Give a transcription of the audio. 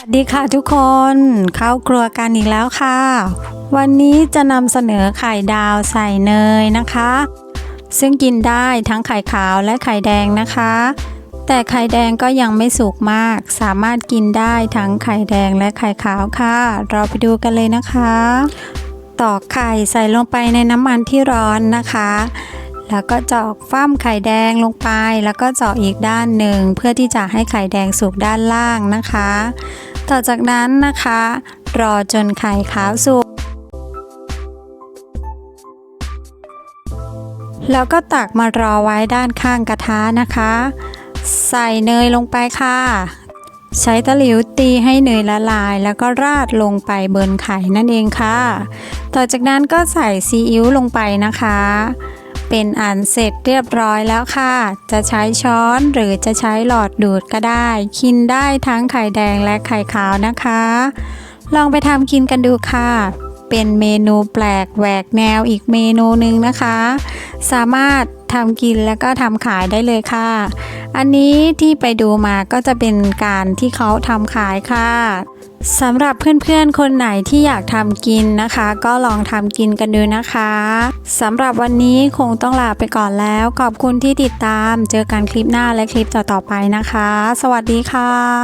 สวัสดีค่ะทุกคนเข้าครัวกันอีกแล้วค่ะ วันนี้จะนำเสนอไข่ดาวใส่เนยนะคะ ซึ่งกินได้ทั้งไข่ขาวและไข่แดงนะคะ แต่ไข่แดงก็ยังไม่สุกมาก สามารถกินได้ทั้งไข่แดงและไข่ขาวค่ะ เราไปดูกันเลยนะคะ ตอกไข่ใส่ลงไปในน้ำมันที่ร้อนนะคะ แล้วก็เจาะฟ้ามไข่แดงลงไป แล้วก็เจาะอีกด้านหนึ่งเพื่อที่จะให้ไข่แดงสุกด้านล่างนะคะ ต่อจากนั้นนะคะ รอจนไข่ขาวสุกแล้วก็ตักมารอไว้ด้านข้างกระทะนะคะ ใส่เนยลงไปค่ะ ใช้ตะหลิวตีให้เนยละลาย แล้วก็ราดลงไปบนไข่นั่นเองค่ะ ต่อจากนั้นก็ใส่ซีอิ๊วลงไปนะคะ เป็นอันเสร็จเรียบร้อยแล้วค่ะ จะใช้ช้อนหรือจะใช้หลอดดูดก็ได้ กินได้ทั้งไข่แดงและไข่ขาวนะคะ ลองไปทำกินกันดูค่ะ เป็นเมนูแปลกแหวกแนวอีกเมนูหนึ่งนะคะ สามารถ ทำกินแล้วก็ทำขายได้เลยค่ะ อันนี้ที่ไปดูมาก็จะเป็นการที่เขาทำขายค่ะสำหรับเพื่อนๆ คนไหนที่อยากทำกินนะคะ ก็ลองทำกินกันดูนะคะสำหรับวันนี้คงต้องลาไปก่อนแล้ว ขอบคุณที่ติดตาม เจอกันคลิปหน้าและคลิปต่อๆไปนะคะ สวัสดีค่ะ